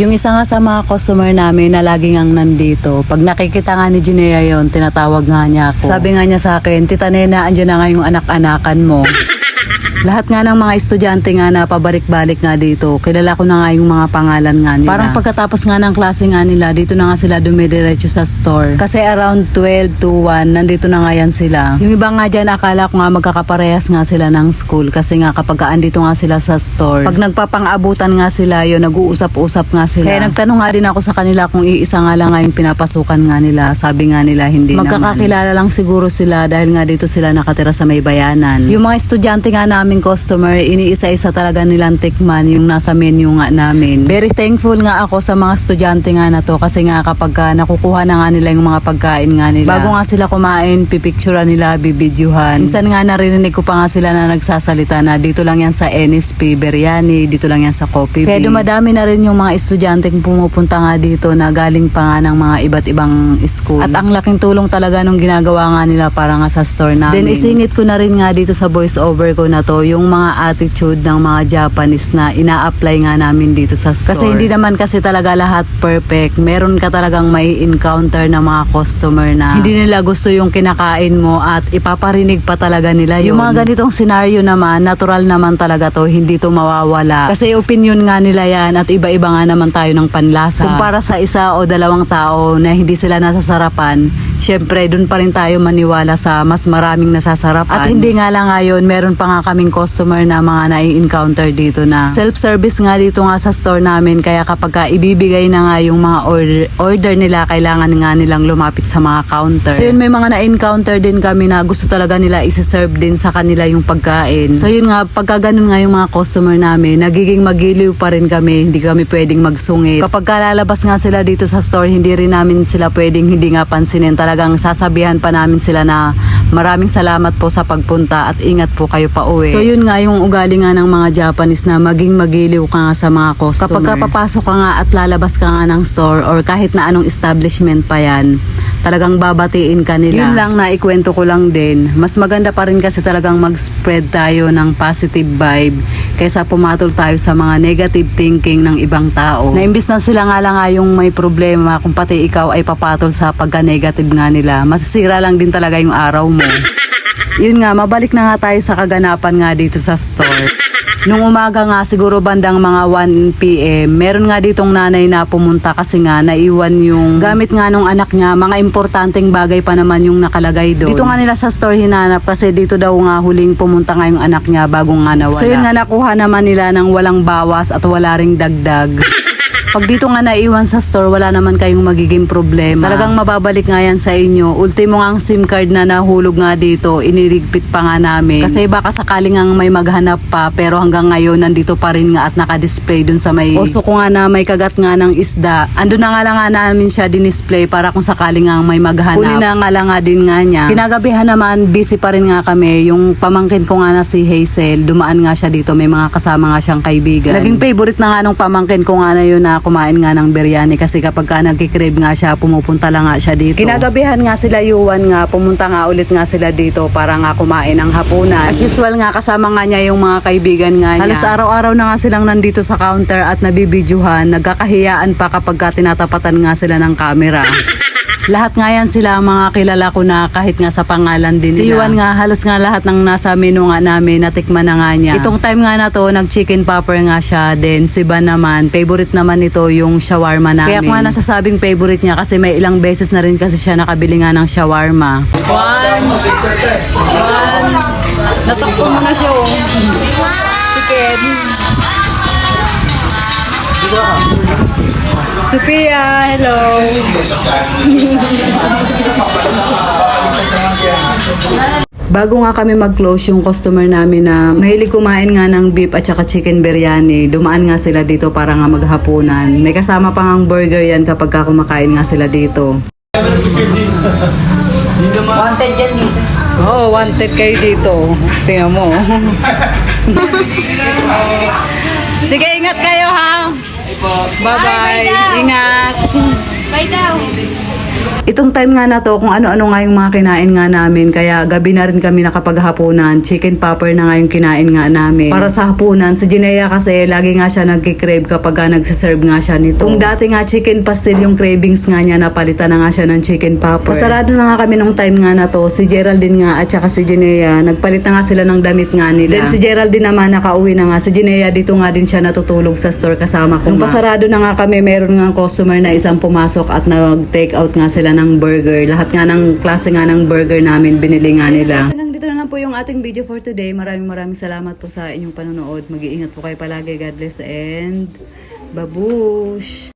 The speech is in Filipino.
Yung isa nga sa mga customer namin na lagi ngang nandito, pag nakikita nga ni Jinea yon tinatawag nga niya ako. Sabi nga niya sa akin, Tita Nena, andyan na nga yung anak-anakan mo. Lahat nga ng mga estudyante nga na pabalik-balik nga dito, kilala ko na nga yung mga pangalan nga nila. Parang pagkatapos nga ng klase nga nila, dito na nga sila dumidiretso sa store. Kasi around 12 to 1, nandito na nga yan sila. Yung iba nga dyan, akala ko nga magkakaparehas nga sila ng school. Kasi nga kapag andito nga sila sa store, pag nagpapang-abutan nga sila, yun, nag-uusap-usap nga sila. Kaya nagtanong nga din ako sa kanila kung iisa nga lang nga yung pinapasukan nga nila. Sabi nga nila, hindi Magkakakilala lang siguro sila dahil nga dito sila nakatira sa may bayanan. Yung mga estudyante nga naming customer, iniisa-isa talaga nilang tikman yung nasa menu nga namin. Very thankful nga ako sa mga estudyante nga na to kasi nga kapag ka nakukuha na nga nila yung mga pagkain nga nila. Bago nga sila kumain, pipicturean nila, bibidyohan. Minsan nga narinig ko pa nga sila na nagsasalita na dito lang yan sa NSP, Biryani, dito lang yan sa Coffee Kaya dumadami na rin yung mga estudyante pumupunta nga dito na galing pa nga ng mga iba't ibang school. At ang laking tulong talaga nung ginagawa nga nila para nga sa store namin. Then isingit ko na rin nga dito sa voice over ko na to yung mga attitude ng mga Japanese na ina-apply nga namin dito sa store. Kasi hindi naman kasi talaga lahat perfect. Meron ka talagang may encounter na mga customer na hindi nila gusto yung kinakain mo at ipaparinig pa talaga nila yun. Yung mga ganitong scenario naman, natural naman talaga to, hindi to mawawala. Kasi opinion nga nila yan at iba-iba nga naman tayo ng panlasa. Kung para sa isa o dalawang tao na hindi sila nasasarapan, syempre dun pa rin tayo maniwala sa mas maraming nasasarapan. At hindi nga lang ngayon, meron pa nga kaming customer na mga nai-encounter dito na self-service nga dito nga sa store namin kaya kapag ka ibibigay na nga yung mga order, order nila, kailangan nga nilang lumapit sa mga counter. So yun, may mga na-encounter din kami na gusto talaga nila isi-serve din sa kanila yung pagkain. So yun nga, pagka ganun nga yung mga customer namin, nagiging magiliw pa rin kami, hindi kami pwedeng magsungit. Kapag kalalabas nga sila dito sa store, hindi rin namin sila pwedeng hindi nga pansinin. Talagang sasabihan pa namin sila na maraming salamat po sa pagpunta at ingat po kayo pa uwi. So yun nga yung ugali nga ng mga Japanese na maging magiliw ka nga sa mga customer. Kapag ka papasok ka nga at lalabas ka nga ng store or kahit na anong establishment pa yan, talagang babatiin ka nila. Yun lang na ikwento ko lang din. Mas maganda pa rin kasi talagang mag-spread tayo ng positive vibe kaysa pumatol tayo sa mga negative thinking ng ibang tao. Na imbis na sila nga lang nga yung may problema kung pati ikaw ay papatol sa pagka-negative nga nila, masisira lang din talaga yung araw mo. Yun nga, mabalik na nga tayo sa kaganapan nga dito sa store. Nung umaga nga, siguro bandang mga 1pm, meron nga ditong nanay na pumunta kasi nga naiwan yung gamit nga nung anak niya. Mga importanteng bagay pa naman yung nakalagay doon. Dito nga nila sa store hinanap kasi dito daw nga huling pumunta nga yung anak niya bago nga nawala. So yun nga nakuha naman nila ng walang bawas at wala ring dagdag. Pag dito nga naiwan sa store, wala naman kayong magiging problema. Talagang mababalik nga yan sa inyo. Ultimo nga ang SIM card na nahulog nga dito, inirigpit pa nga namin. Kasi baka sakaling nga may maghanap pa, pero hanggang ngayon nandito pa rin nga at nakadisplay dun sa may... Oso ko nga na may kagat nga ng isda. Ando na nga lang nga namin siya dinisplay para kung sakaling nga may maghanap. Kunin na nga lang nga din nga niya. Kinagabihan naman, busy pa rin nga kami. Yung pamangkin ko nga na si Hazel, dumaan nga siya dito. May mga kasama nga siyang kaibigan. Naging favorite na nga nung pamangkin ko nga na yun na kumain nga ng biryani kasi kapag ka nagkikrave nga siya, pumupunta lang nga siya dito. Kinagabihan nga sila Yuan nga, pumunta nga ulit nga sila dito para nga kumain ng hapunan. As usual nga, kasama nga niya yung mga kaibigan nga niya. Halos araw-araw na nga silang nandito sa counter at nabibidyohan, nagkakahiyaan pa kapag ka tinatapatan nga sila ng camera. Lahat nga yan sila mga kilala ko na kahit nga sa pangalan din nila. Si Yuan nga, halos nga lahat ng nasa menu nga namin, natikman na nga niya. Itong time nga na to, nag-chicken popper nga siya. Then si Ban naman, favorite naman nito yung shawarma namin. Kaya nga nasasabing favorite niya kasi may ilang beses na rin kasi siya nakabili nga ng shawarma. One, one, natakbo mo na siya oh. Si Ken. Sophia, hello. Bago nga kami mag-close yung customer namin na mahilig kumain nga ng beef at saka chicken biryani, dumaan nga sila dito para nga maghapunan. May kasama pa nga burger yan kapag ka kumakain nga sila dito. Wanted yan dito. Oo, oh, wanted kayo dito. Tingnan mo. Sige, ingat kayo ha. Bye-bye. Ingat. Bye daw. Itong time nga na to, kung ano-ano nga yung mga kinain nga namin, kaya gabi na rin kami nakapaghapunan. Chicken popper na nga yung kinain nga namin. Para sa hapunan, si Jinea kasi lagi nga siya nagkikrave kapag ka nagsiserve nga siya nito. Kung dati nga chicken pastel yung cravings nga niya, napalitan na nga siya ng chicken popper. Pasarado na nga kami nung time nga na to. Si Geraldine nga at saka si Jinea, nagpalit na nga sila ng damit nga nila. Then si Geraldine naman nakauwi na nga. Si Jinea dito nga din siya natutulog sa store kasama ko. Nung pasarado na nga kami, meron nga customer na isang pumasok at nag-take out nga sila ng burger. Lahat nga ng klase nga ng burger namin binili nga nila. Hanggang dito na lang po yung ating video for today. Maraming maraming salamat po sa inyong panonood. Mag-iingat po kayo palagi. God bless and babush!